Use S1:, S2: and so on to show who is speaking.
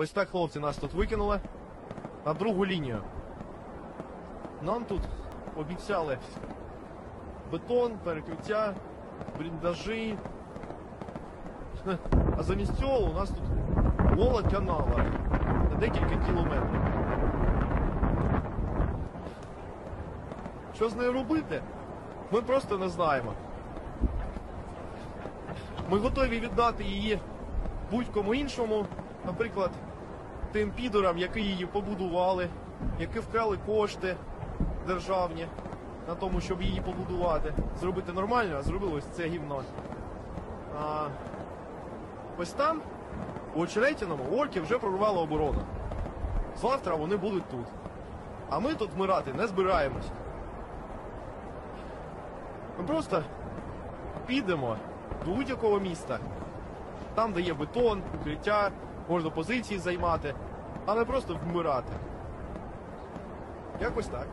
S1: Ось так хлопці нас тут викинули на другу лінію. Нам тут обіцяли бетон, перекриття, бліндажі. А замість цього у нас тут гола канала на декілька кілометрів. Що з нею робити? Ми просто не знаємо. Ми готові віддати її будь-кому іншому, наприклад, тим підорам, які її побудували, які вкрали кошти державні на тому, щоб її побудувати. Зробити нормально, а зробили ось це гівно. А, ось там, у Очеретяному, орки вже прорвали оборону. Завтра вони будуть тут. А ми тут вмирати не збираємось. Ми просто підемо до будь-якого міста, там, де є бетон, укриття, можна позиції займати, а не просто вмирати. Якось так.